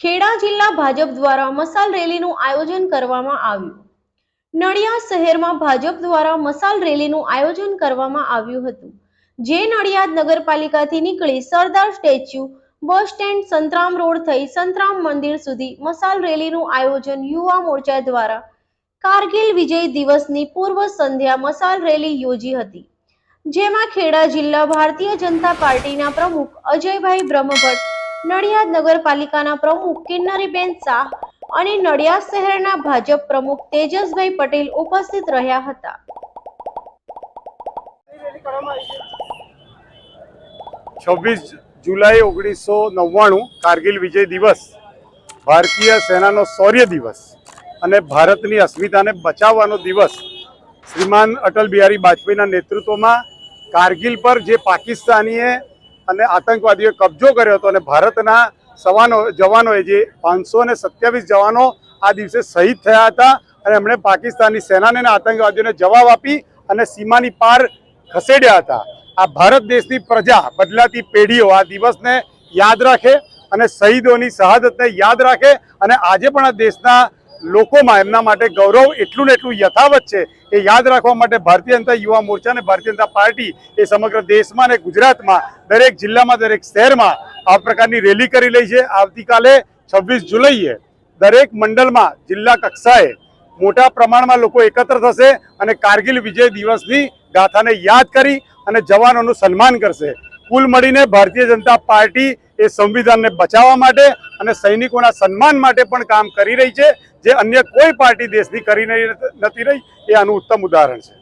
ખેડા જિલ્લા ભાજપ દ્વારા મસાલ રેલીનું આયોજન કરવામાં આવ્યું. નડિયા શહેરમાં ભાજપ દ્વારા મસાલ રેલીનું આયોજન કરવામાં આવ્યું હતું. જે નડિયાદ નગરપાલિકાથી નીકળી Sardar statue, bus stand, Santram road થઈ સંતરામ મંદિર સુધી મસાલ રેલીનું આયોજન યુવા મોરચા દ્વારા કારગિલ વિજય દિવસની પૂર્વ સંધ્યા મસાલ રેલી યોજી હતી. જેમાં ખેડા જિલ્લા ભારતીય જનતા પાર્ટીના પ્રમુખ અજયભાઈ બ્રહ્મભટ્ટ નડિયાદ નગરપાલિકાના પ્રમુખ કિન્નરીબેન શાહ અને નડિયાદ શહેરના ભાજપ પ્રમુખ તેજસભાઈ પટેલ ઉપસ્થિત રહ્યા હતા. છવ્વીસ જુલાઈ ઓગણીસો નવ્વાણું કારગિલ વિજય દિવસ, ભારતીય સેનાનો શૌર્ય દિવસ અને ભારતની અસ્મિતાને બચાવવાનો દિવસ શ્રીમાન અટલ બિહારી વાજપેયીના નેતૃત્વમાં કારગિલ પર જે પાકિસ્તાનીએ અને આતંકવાદીઓએ કબજો કર્યો હતો અને ભારતના સવાનો જવાનોએ જે પાંચસો ને સત્યાવીસ જવાનો આ દિવસે શહીદ થયા હતા અને એમણે પાકિસ્તાની સેનાને અને આતંકવાદીઓને જવાબ આપી અને સીમાની પાર ખસેડ્યા હતા. આ ભારત દેશની પ્રજા બદલાતી પેઢીઓ આ દિવસને યાદ રાખે અને શહીદોની શહાદતને યાદ રાખે અને આજે પણ આ દેશના લોકોમાં એમના માટે ગૌરવ એટલું ને એટલું યથાવત છે એ યાદ રાખવા માટે ભારતીય જનતા યુવા મોરચા અને ભારતીય જનતા પાર્ટી એ સમગ્ર દેશમાં અને ગુજરાતમાં દરેક જિલ્લામાં, દરેક શહેરમાં આ પ્રકારની રેલી કરી રહી છે. આવતીકાલે છવ્વીસ જુલાઈએ દરેક મંડળમાં જિલ્લા કક્ષાએ મોટા પ્રમાણમાં લોકો એકત્ર થશે અને કારગિલ વિજય દિવસની ગાથાને યાદ કરી અને જવાનોનું સન્માન કરશે. કુલ મળીને ભારતીય જનતા પાર્ટી એ સંવિધાનને બચાવવા માટે અને સૈનિકોના સન્માન માટે પણ કામ કરી રહી છે. જે અન્ય કોઈ પાર્ટી દેશની કરી નથી રહી, એ આનું ઉત્તમ ઉદાહરણ છે.